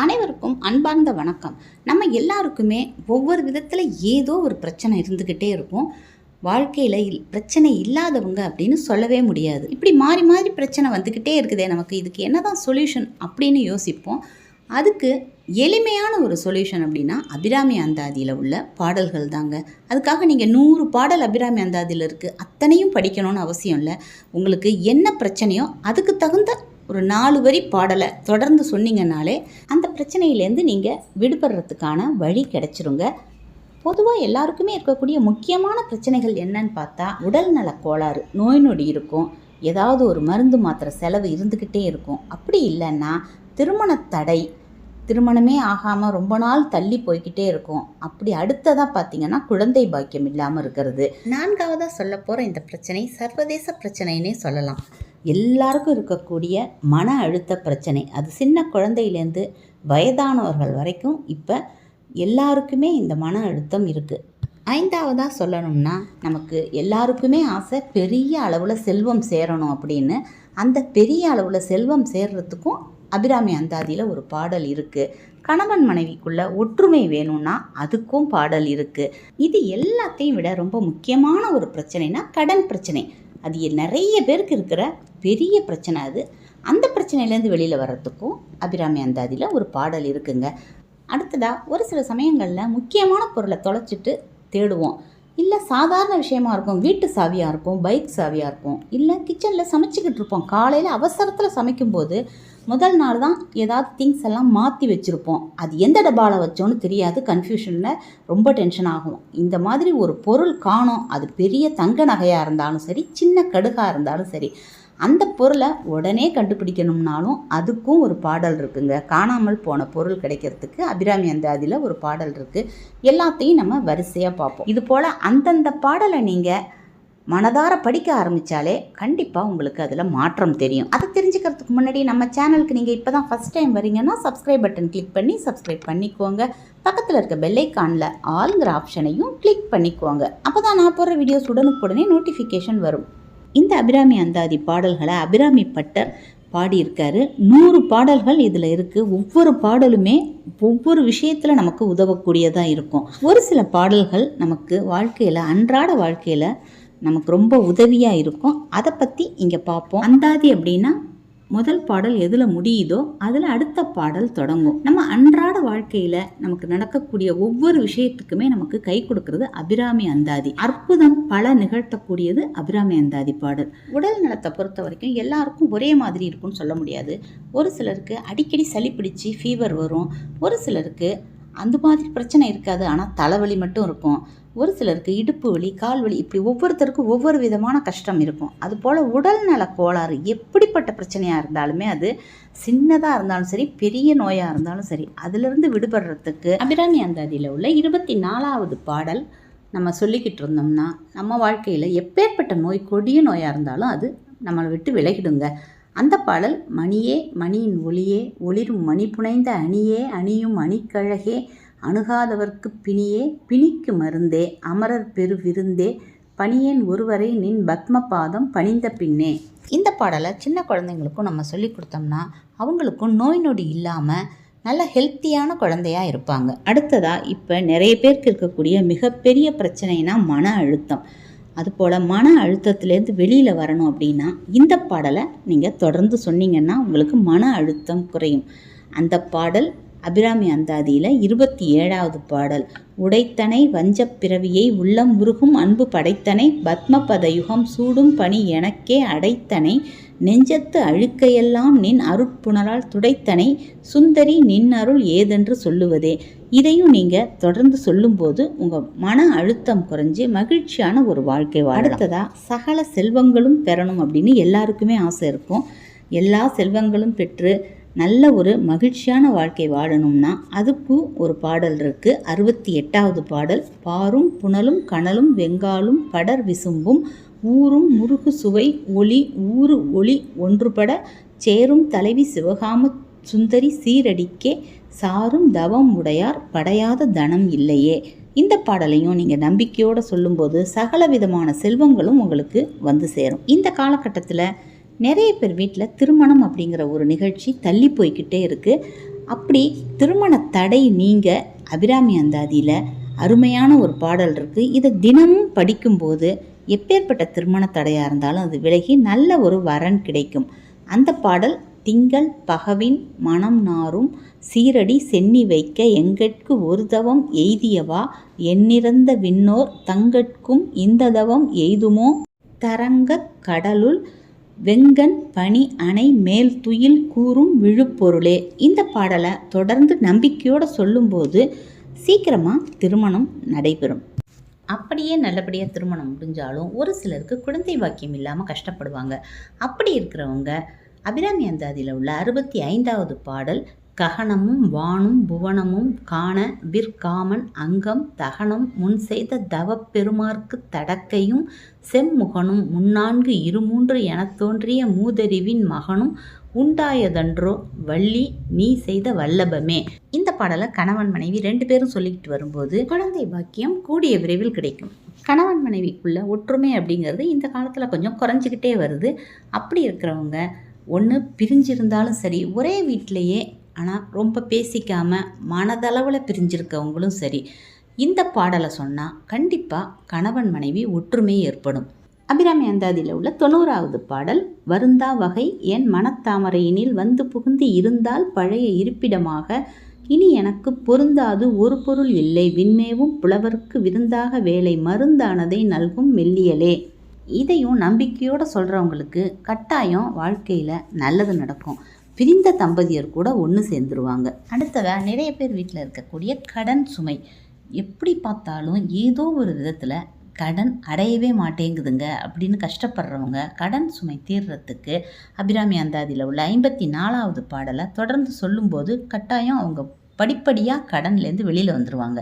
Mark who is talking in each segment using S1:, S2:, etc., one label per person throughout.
S1: அனைவருக்கும் அன்பார்ந்த வணக்கம் நம்ம எல்லாருக்குமே ஒவ்வொரு விதத்தில் ஏதோ ஒரு பிரச்சனை இருந்துக்கிட்டே இருக்கும் வாழ்க்கையில் பிரச்சனை இல்லாதவங்க அப்படின்னு சொல்லவே முடியாது இப்படி மாறி மாறி பிரச்சனை வந்துக்கிட்டே இருக்குதே நமக்கு இதுக்கு என்ன தான் சொல்யூஷன் அப்படின்னு யோசிப்போம் அதுக்கு எளிமையான ஒரு சொல்யூஷன் அப்படின்னா அபிராமி அந்தாதியில் உள்ள பாடல்கள் தாங்க அதுக்காக நீங்கள் நூறு பாடல் அபிராமி அந்தாதியில் இருக்குது அத்தனையும் படிக்கணும்னு அவசியம் இல்லை உங்களுக்கு என்ன பிரச்சனையோ அதுக்கு தகுந்த ஒரு நாலு வரி பாடலை தொடர்ந்து சொன்னீங்கனாலே அந்த பிரச்சனையிலேருந்து நீங்கள் விடுபடுறதுக்கான வழி கிடச்சிருங்க பொதுவாக எல்லாருக்குமே இருக்கக்கூடிய முக்கியமான பிரச்சனைகள் என்னன்னு பார்த்தா உடல்நல கோளாறு நோய் நொடி இருக்கும் ஏதாவது ஒரு மருந்து மாத்திரை செலவு இருந்துக்கிட்டே இருக்கும் அப்படி இல்லைன்னா திருமண தடை திருமணமே ஆகாமல் ரொம்ப நாள் தள்ளி போய்கிட்டே இருக்கும் அப்படி அடுத்ததாக பார்த்தீங்கன்னா குழந்தை பாக்கியம் இல்லாமல் இருக்கிறது நான்காவதாக சொல்ல போகிற இந்த பிரச்சனை சர்வதேச பிரச்சனைன்னே சொல்லலாம் எல்லாருக்கும் இருக்கக்கூடிய மன அழுத்த பிரச்சனை அது சின்ன குழந்தையிலேருந்து வயதானவர்கள் வரைக்கும் இப்போ எல்லாருக்குமே இந்த மன அழுத்தம் இருக்குது ஐந்தாவதாக சொல்லணும்னா நமக்கு எல்லாருக்குமே ஆசை பெரிய அளவில் செல்வம் சேரணும் அப்படின்னு அந்த பெரிய அளவில் செல்வம் சேர்றதுக்கும் அபிராமி அந்தாதியில் ஒரு பாடல் இருக்குது கணவன் மனைவிக்குள்ள ஒற்றுமை வேணும்னா அதுக்கும் பாடல் இருக்குது இது எல்லாத்தையும் விட ரொம்ப முக்கியமான ஒரு பிரச்சனைனா கடன் பிரச்சனை அது நிறைய பேருக்கு இருக்கிற பெரிய பிரச்சனை அது அந்த பிரச்சனையிலேருந்து வெளியில் வர்றதுக்கும் அபிராமி அந்தாதியில் ஒரு பாடல் இருக்குங்க அடுத்ததாக ஒரு சில சமயங்களில் முக்கியமான பொருளை தொலைச்சிட்டு தேடுவோம் இல்லை சாதாரண விஷயமா இருக்கும் வீட்டு சாவியாக இருக்கும் பைக் சாவியாக இருக்கும் இல்லை கிச்சனில் சமைச்சிக்கிட்டு இருப்போம் காலையில் அவசரத்தில் சமைக்கும்போது முதல் நாள் தான் ஏதாவது திங்ஸ் எல்லாம் மாற்றி வச்சுருப்போம் அது எந்த டப்பாவில் வச்சோன்னு தெரியாது கன்ஃபியூஷனில் ரொம்ப டென்ஷன் ஆகும் இந்த மாதிரி ஒரு பொருள் காணும் அது பெரிய தங்க நகையாக இருந்தாலும் சரி சின்ன கடுகாக இருந்தாலும் சரி அந்த பொருளை உடனே கண்டுபிடிக்கணும்னாலும் அதுக்கும் ஒரு பாடல் இருக்குங்க காணாமல் போன பொருள் கிடைக்கிறதுக்கு அபிராமி அந்தாதியில் ஒரு பாடல் இருக்குது எல்லாத்தையும் நம்ம வரிசையாக பார்ப்போம் இது போல் அந்தந்த பாடலை நீங்கள் மனதார படிக்க ஆரம்பித்தாலே கண்டிப்பாக உங்களுக்கு அதில் மாற்றம் தெரியும் அதை தெரிஞ்சுக்கிறதுக்கு முன்னாடி நம்ம சேனலுக்கு நீங்கள் இப்போ தான் ஃபஸ்ட் டைம் வரீங்கன்னா சப்ஸ்கிரைப் பட்டன் கிளிக் பண்ணி சப்ஸ்கிரைப் பண்ணிக்கோங்க பக்கத்தில் இருக்க பெல்லைக்கானில் ஆளுங்கிற ஆப்ஷனையும் கிளிக் பண்ணிக்கோங்க அப்போ தான் நான் போடுற வீடியோஸ் உடனுக்குடனே நோட்டிஃபிகேஷன் வரும் இந்த அபிராமி அந்தாதி பாடல்களை அபிராமி பட்டர் பாடியிருக்காரு நூறு பாடல்கள் இதில் இருக்குது ஒவ்வொரு பாடலுமே ஒவ்வொரு விஷயத்தில் நமக்கு உதவக்கூடியதாக இருக்கும் ஒரு சில பாடல்கள் நமக்கு வாழ்க்கையில் அன்றாட வாழ்க்கையில் நமக்கு ரொம்ப உதவியாக இருக்கும் அதை பற்றி இங்கே பார்ப்போம் அந்தாதி அப்படின்னா முதல் பாடல் எதில் முடியுதோ அதில் அடுத்த பாடல் தொடங்கும் நம்ம அன்றாட வாழ்க்கையில் நமக்கு நடக்கக்கூடிய ஒவ்வொரு விஷயத்துக்குமே நமக்கு கை கொடுக்கறது அபிராமி அந்தாதி அற்புதம் பல நிகழ்த்தக்கூடியது அபிராமி அந்தாதி பாடல் உடல் நலத்தை பொறுத்த வரைக்கும் எல்லாருக்கும் ஒரே மாதிரி இருக்கும்னு சொல்ல முடியாது ஒரு சிலருக்கு அடிக்கடி சளி பிடிச்சி ஃபீவர் வரும் ஒரு சிலருக்கு அந்த மாதிரி பிரச்சனை இருக்காது ஆனால் தலைவலி மட்டும் இருக்கும் ஒரு சிலருக்கு இடுப்பு வலி கால் வலி இப்படி ஒவ்வொருத்தருக்கும் ஒவ்வொரு விதமான கஷ்டம் இருக்கும் அதுபோல் உடல்நல கோளாறு எப்படிப்பட்ட பிரச்சனையாக இருந்தாலுமே அது சின்னதாக இருந்தாலும் சரி பெரிய நோயாக இருந்தாலும் சரி அதிலிருந்து விடுபடுறதுக்கு அபிராமி அந்தாதியில் உள்ள இருபத்தி நாலாவது பாடல் நம்ம சொல்லிக்கிட்டு இருந்தோம்னா நம்ம வாழ்க்கையில் எப்பேற்பட்ட நோய் கொடிய நோயாக இருந்தாலும் அது நம்மளை விட்டு விலகிடுங்க அந்த பாடல் மணியே மணியின் ஒளியே ஒளிரும் மணி புனைந்த அணியே அணியும் அணிக்கழகே அணுகாதவர்க்கு பிணியே பிணிக்கு மருந்தே அமரர் பெரு விருந்தே பணியேன் ஒருவரை நின் பத்ம பாதம் பணிந்த பின்னே இந்த பாடலை சின்ன குழந்தைங்களுக்கும் நம்ம சொல்லி கொடுத்தோம்னா அவங்களுக்கும் நோய் நொடி இல்லாமல் நல்ல ஹெல்த்தியான குழந்தையாக இருப்பாங்க அடுத்ததாக இப்போ நிறைய பேருக்கு இருக்கக்கூடிய மிகப்பெரிய பிரச்சனைனா மன அழுத்தம் அதுபோல் மன அழுத்தத்துலேருந்து வெளியில் வரணும் அப்படின்னா இந்த பாடலை நீங்கள் தொடர்ந்து சொன்னீங்கன்னா உங்களுக்கு மன அழுத்தம் குறையும் அந்த பாடல் அபிராமி அந்தாதியில் இருபத்தி ஏழாவது பாடல் உடைத்தனை வஞ்சப் பிறவியை உள்ளம் உருகும் அன்பு படைத்தனை பத்மபதயுகம் சூடும் பணி எனக்கே அடைத்தனை நெஞ்சத்து அழுக்கையெல்லாம் நின் அருட்புணரால் துடைத்தனை சுந்தரி நின் அருள் ஏதென்று சொல்லுவதே இதையும் நீங்கள் தொடர்ந்து சொல்லும்போது உங்கள் மன அழுத்தம் குறைஞ்சி மகிழ்ச்சியான ஒரு வாழ்க்கை அடுத்ததாக சகல செல்வங்களும் பெறணும் அப்படின்னு எல்லாருக்குமே ஆசை இருக்கும் எல்லா செல்வங்களும் பெற்று நல்ல ஒரு மகிழ்ச்சியான வாழ்க்கை வாழணும்னா அதுக்கு ஒரு பாடல் இருக்கு அறுபத்தி எட்டாவது பாடல் பாரும் புனலும் கனலும் வெங்காலும் படர் விசும்பும் ஊரும் முருகு சுவை ஒளி ஊறு ஒளி ஒன்றுபட சேரும் தலைவி சிவகாம சுந்தரி சீரடிக்கே சாரும் தவம் உடையார் படையாத தனம் இல்லையே இந்த பாடலையும் நீங்கள் நம்பிக்கையோடு சொல்லும்போது சகல விதமான செல்வங்களும் உங்களுக்கு வந்து சேரும் இந்த காலகட்டத்தில் நிறைய பேர் வீட்டில் திருமணம் அப்படிங்கிற ஒரு நிகழ்ச்சி தள்ளி போய்கிட்டே இருக்குது அப்படி திருமண தடை நீங்க அபிராமி அந்தாதியில் அருமையான ஒரு பாடல் இருக்குது இதை தினமும் படிக்கும்போது எப்பேற்பட்ட திருமண தடையாக இருந்தாலும் அது விலகி நல்ல ஒரு வரன் கிடைக்கும் அந்த பாடல் திங்கள் பகவின் மனம் நாரும் சீரடி சென்னி வைக்க எங்கட்கு ஒரு தவம் எய்தியவா எண்ணிறந்த விண்ணோர் தங்கட்கும் இந்த தவம் எய்துமோ தரங்க கடலுள் வெங்கன் பனி அணை மேல் துயில் கூறும் விழுப்பொருளே இந்த பாடலை தொடர்ந்து நம்பிக்கையோடு சொல்லும்போது சீக்கிரமாக திருமணம் நடைபெறும் அப்படியே நல்லபடியாக திருமணம் முடிஞ்சாலும் ஒரு சிலருக்கு குழந்தை வாக்கியம் இல்லாமல் கஷ்டப்படுவாங்க அப்படி இருக்கிறவங்க அபிராமி அந்தாதியில் உள்ள அறுபத்தி ஐந்தாவது பாடல் ககனமும் வானும் புவனமும் காண விற்காமன் அங்கம் தகனம் முன் செய்த தவப் பெருமார்க்கு தடக்கையும் செம்முகனும் முன்னான்கு இருமூன்று எனத் தோன்றிய மூதறிவின் மகனும் உண்டாயதன்றோ வள்ளி நீ செய்த வல்லபமே இந்த பாடலை கணவன் மனைவி ரெண்டு பேரும் சொல்லிக்கிட்டு வரும்போது குழந்தை பாக்கியம் கூடிய விரைவில் கிடைக்கும் கணவன் மனைவிக்குள்ள ஒற்றுமை அப்படிங்கிறது இந்த காலத்தில் கொஞ்சம் குறைஞ்சிக்கிட்டே வருது அப்படி இருக்கிறவங்க ஒன்று பிரிஞ்சிருந்தாலும் சரி ஒரே வீட்டிலையே ஆனால் ரொம்ப பேசிக்காமல் மனதளவில் பிரிஞ்சிருக்கவங்களும் சரி இந்த பாடலை சொன்னால் கண்டிப்பாக கணவன் மனைவி ஒற்றுமை ஏற்படும் அபிராமி அந்தாதியில் உள்ள தொண்ணூறாவது பாடல் வருந்தா வகை என் மனத்தாமரையினில் வந்து புகுந்து இருந்தால் பழைய இருப்பிடமாக இனி எனக்கு பொருந்தாது ஒரு பொருள் இல்லை விண்மேவும் புலவருக்கு விருந்தாக வேலை மருந்தானதை நல்கும் மெல்லியலே இதையும் நம்பிக்கையோடு சொல்கிறவங்களுக்கு கட்டாயம் வாழ்க்கையில் நல்லது நடக்கும் பிரிந்த தம்பதியர் கூட ஒன்று சேர்ந்துருவாங்க அடுத்ததாக நிறைய பேர் வீட்டில் இருக்கக்கூடிய கடன் சுமை எப்படி பார்த்தாலும் ஏதோ ஒரு விதத்தில் கடன் அடையவே மாட்டேங்குதுங்க அப்படின்னு கஷ்டப்படுறவங்க கடன் சுமை தீர்றதுக்கு அபிராமி அந்தாதியில் உள்ள ஐம்பத்தி நாலாவது பாடலை தொடர்ந்து சொல்லும்போது கட்டாயம் அவங்க படிப்படியாக கடன்லேருந்து வெளியில் வந்துடுவாங்க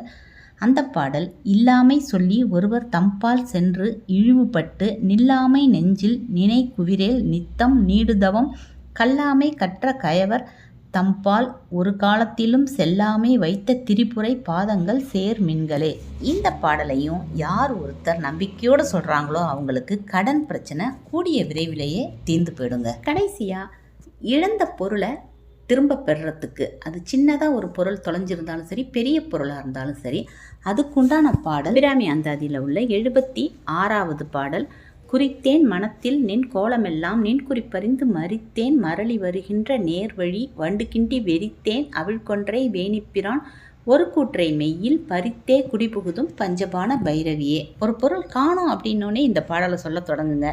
S1: அந்த பாடல் இல்லாமை சொல்லி ஒருவர் தம்பால் சென்று இழிவுபட்டு நில்லாமை நெஞ்சில் நினை குவிரேல் நித்தம் நீடுதவம் கல்லாமை கற்ற கயவர் தம்பால் ஒரு காலத்திலும் செல்லாமை வைத்த திரிபுரை பாதங்கள் சேர்மின்களே இந்த பாடலையும் யார் ஒருத்தர் நம்பிக்கையோடு சொல்கிறாங்களோ அவங்களுக்கு கடன் பிரச்சனை கூடிய விரைவிலேயே தீர்ந்து போயிடுங்க கடைசியாக இழந்த பொருளை திரும்ப பெறத்துக்கு அது சின்னதாக ஒரு பொருள் தொலைஞ்சிருந்தாலும் சரி பெரிய பொருளாக இருந்தாலும் சரி அதுக்குண்டான பாடல் பிராமி அந்தாதியில் உள்ள எழுபத்தி ஆறாவது பாடல் குறித்தேன் மனத்தில் நின் கோலமெல்லாம் நின் குறிப்பறிந்து மறித்தேன் மரளி வருகின்ற நேர்வழி வண்டு கிண்டி வெறித்தேன் அவள் கொன்றை வேணிப்பிரான் ஒரு கூற்றை மெய்யில் பறித்தே குடிபுகுதும் பஞ்சபான பைரவியே ஒரு பொருள் காணும் அப்படின்னோடனே இந்த பாடலை சொல்ல தொடங்குங்க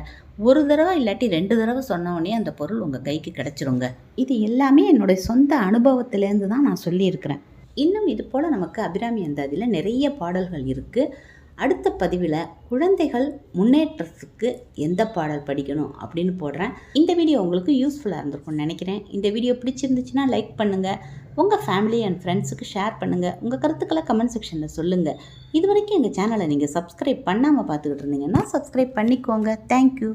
S1: ஒரு தடவை இல்லாட்டி ரெண்டு தடவை சொன்னோடனே அந்த பொருள் உங்கள் கைக்கு கிடச்சிருங்க இது எல்லாமே என்னுடைய சொந்த அனுபவத்திலேருந்து தான் நான் சொல்லியிருக்கிறேன் இன்னும் இது போல் நமக்கு அபிராமி அந்த அதில் நிறைய பாடல்கள் இருக்குது அடுத்த பதிவில் குழந்தைகள் முன்னேற்றத்துக்கு எந்த பாடல் படிக்கணும் அப்படின்னு போடுறேன் இந்த வீடியோ உங்களுக்கு யூஸ்ஃபுல்லாக இருந்திருக்கும்னு நினைக்கிறேன் இந்த வீடியோ பிடிச்சிருந்துச்சுன்னா லைக் பண்ணுங்கள் உங்கள் ஃபேமிலி அண்ட் ஃப்ரெண்ட்ஸுக்கு ஷேர் பண்ணுங்கள் உங்கள் கருத்துக்களை கமெண்ட் செக்ஷனில் சொல்லுங்கள் இது வரைக்கும் எங்கள் சேனலை நீங்கள் சப்ஸ்கிரைப் பண்ணாமல் பார்த்துக்கிட்டு இருந்தீங்கன்னா சப்ஸ்கிரைப் பண்ணிக்கோங்க தேங்க்யூ